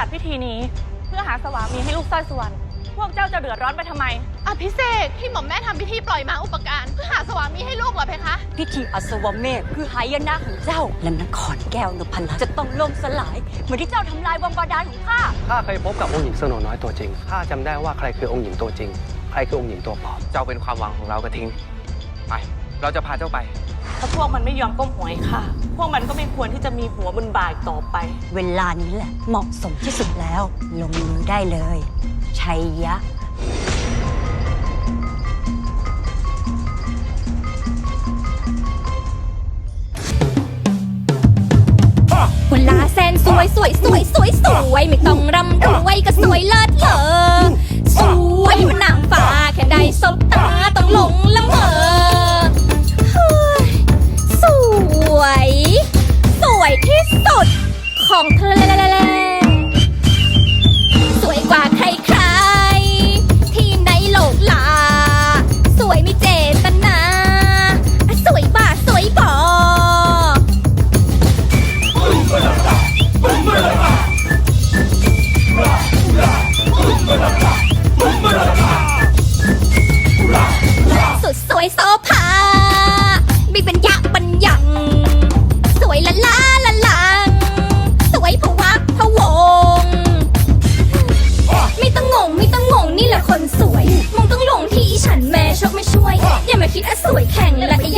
จัดพิธีนี้ เพื่อหาสวามีให้ลูกสร้อยสุวรรณพวกเจ้าจะเดือดร้อนไปทำไม อภิเษกที่หม่อมแม่ทำพิธีปล่อยม้าอุปการเพื่อหาสวามีให้ลูกเหรอเพคะ พิธีอสวเมธคือหายนะของเจ้า และนครแก้วนพลัตน์จะต้องล่มสลาย เหมือนที่เจ้าทำลายวังบาดาลของข้า ข้าเคยพบกับองค์หญิงสโนน้อยตัวจริง ข้าจำได้ว่าใครคือองค์หญิงตัวจริง ใครคือองค์หญิงตัวปลอม เจ้าเป็นความหวังของเรากระทิง ไป เราจะพาเจ้าไป ถ้าพวกมันไม่ยอมก้มหัวให้ข้าพ วกมันก็ไม่ควรที่จะมีหัวบนบ่ายต่อไป เวลานี้แหละ เหมาะสมที่สุดแล้ว ลงมือได้เลย ชัยยะ เวลาแสนสวยสวยสวยสวยสวย ไม่ต้องรำรวยก็สวยเลิศเลอ สุดของเธอสวยกว่าใครใครๆที่ในโลกลา สวยมีเจตนา สวยบ่าสวยบอสุดสวยโซภา คิดอะสวยแข่งและไอ้